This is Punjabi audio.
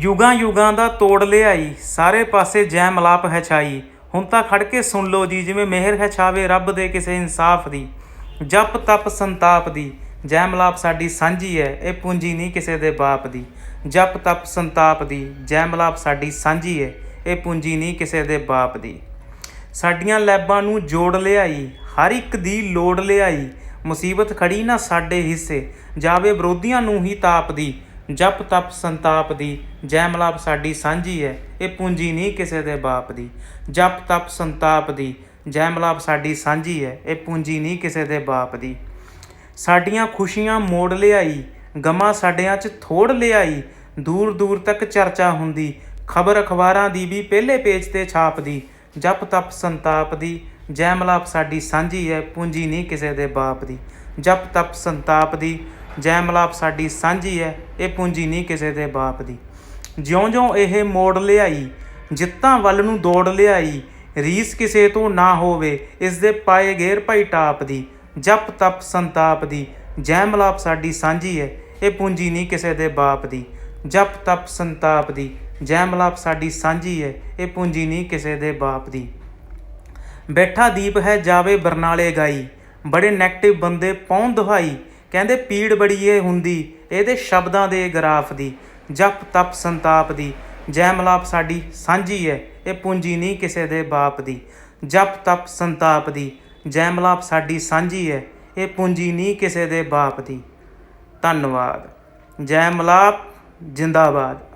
ਯੁਗਾਂ ਯੁਗਾਂ ਦਾ ਤੋੜ ਲਿਆਈ, ਸਾਰੇ ਪਾਸੇ ਜੈ ਮਲਾਪ ਹੈ ਛਾਈ ਹੁਣ ਤਾਂ ਖੜ ਕੇ ਸੁਣ ਲਓ ਜੀ, ਜਿਵੇਂ ਮਿਹਰ ਹੈ ਛਾਵੇ ਰੱਬ ਦੇ ਕਿਸੇ ਇਨਸਾਫ ਦੀ। ਜਪ ਤਪ ਸੰਤਾਪ ਦੀ। ਜੈ ਮਲਾਪ ਸਾਡੀ ਸਾਂਝੀ ਹੈ, ਇਹ ਪੂੰਜੀ ਨਹੀਂ ਕਿਸੇ ਦੇ ਬਾਪ ਦੀ। ਜਪ ਤਪ ਸੰਤਾਪ ਦੀ। ਜੈ ਮਲਾਪ ਸਾਡੀ ਸਾਂਝੀ ਹੈ, ਇਹ ਪੂੰਜੀ ਨਹੀਂ ਕਿਸੇ ਦੇ ਬਾਪ ਦੀ। ਸਾਡੀਆਂ ਲੈਬਾਂ ਨੂੰ ਜੋੜ ਲਿਆਈ, ਹਰ ਇੱਕ ਦੀ ਲੋੜ ਲਿਆਈ। ਮੁਸੀਬਤ ਖੜੀ ਨਾ ਸਾਡੇ ਹਿੱਸੇ, ਜਾਵੇ ਵਿਰੋਧੀਆਂ ਨੂੰ ਹੀ ਤਾਪ ਦੀ। ਜਪ ਤਪ ਸੰਤਾਪ ਦੀ, ਜੈ ਮਲਾਪ ਸਾਡੀ ਸਾਂਝੀ ਹੈ, ਇਹ ਪੂੰਜੀ ਨਹੀਂ ਕਿਸੇ ਦੇ ਬਾਪ ਦੀ। ਜਪ ਤਪ ਸੰਤਾਪ ਦੀ, ਜੈ ਮਲਾਪ ਸਾਡੀ ਸਾਂਝੀ ਹੈ, ਇਹ ਪੂੰਜੀ ਨਹੀਂ ਕਿਸੇ ਦੇ ਬਾਪ ਦੀ। ਸਾਡੀਆਂ ਖੁਸ਼ੀਆਂ ਮੋੜ ਲਿਆਈ, ਗਮਾਂ ਸਾਡਿਆਂ 'ਚ ਥੋੜ ਲਿਆਈ, ਦੂਰ ਦੂਰ ਤੱਕ ਚਰਚਾ ਹੁੰਦੀ, ਖਬਰ ਅਖਬਾਰਾਂ ਦੀ ਵੀ ਪਹਿਲੇ ਪੇਜ ਤੇ ਛਾਪਦੀ ਜਪ ਤਪ ਸੰਤਾਪ ਦੀ, ਜੈ ਮਲਾਪ ਸਾਡੀ ਸਾਂਝੀ ਹੈ, ਪੂੰਜੀ ਨਹੀਂ ਕਿਸੇ ਦੇ ਬਾਪ ਦੀ। ਜਪ ਤਪ ਸੰਤਾਪ ਦੀ ਜੈ ਮਲਾਪ ਸਾਡੀ ਸਾਂਝੀ ਹੈ ਇਹ ਪੂੰਜੀ ਨਹੀਂ ਕਿਸੇ ਦੇ ਬਾਪ ਦੀ। ਜਿਉਂ-ਜਿਉਂ ਇਹ ਮੋੜ ਲਿਆਈ, ਜਿੱਤਾਂ ਵੱਲ ਨੂੰ ਦੌੜ ਲਿਆਈ, ਰੀਸ ਕਿਸੇ ਤੋਂ ਨਾ ਹੋਵੇ, ਇਸ ਦੇ ਪਾਏ ਗੇਰ ਭਾਈ ਟਾਪ ਦੀ, ਜਪ ਤਪ ਸੰਤਾਪ ਦੀ। ਜੈ ਮਲਾਪ ਸਾਡੀ ਸਾਂਝੀ ਹੈ ਇਹ ਪੂੰਜੀ ਨਹੀਂ ਕਿਸੇ ਦੇ ਬਾਪ ਦੀ। ਜਪ ਤਪ ਸੰਤਾਪ ਦੀ ਜੈ ਮਲਾਪ ਸਾਡੀ ਸਾਂਝੀ ਹੈ ਇਹ ਪੂੰਜੀ ਨਹੀਂ ਕਿਸੇ ਦੇ ਬਾਪ ਦੀ। ਬੈਠਾ ਦੀਪ ਹੈ, ਜਾਵੇ ਬਰਨਾਲੇ ਗਾਈ, ਬੜੇ ਨੈਗੇਟਿਵ ਬੰਦੇ ਪੌਣ ਦੁਹਾਈ ਕਹਿੰਦੇ ਪੀੜ ਬੜੀ ਏ ਹੁੰਦੀ, ਇਹਦੇ ਸ਼ਬਦਾਂ ਦੇ ਗਰਾਫ ਦੀ, ਜਪ, ਤਪ, ਸੰਤਾਪ ਦੀ, ਜੈ ਮਲਾਪ ਸਾਡੀ ਸਾਂਝੀ ਹੈ ਇਹ ਪੂੰਜੀ ਨਹੀਂ ਕਿਸੇ ਦੇ ਬਾਪ ਦੀ। ਜਪ, ਤਪ, ਸੰਤਾਪ ਦੀ, ਜੈ ਮਲਾਪ ਸਾਡੀ ਸਾਂਝੀ ਹੈ ਇਹ ਪੂੰਜੀ ਨਹੀਂ ਕਿਸੇ ਦੇ ਬਾਪ ਦੀ। ਧੰਨਵਾਦ। ਜੈ ਮਲਾਪ, ਜਿੰਦਾਬਾਦ।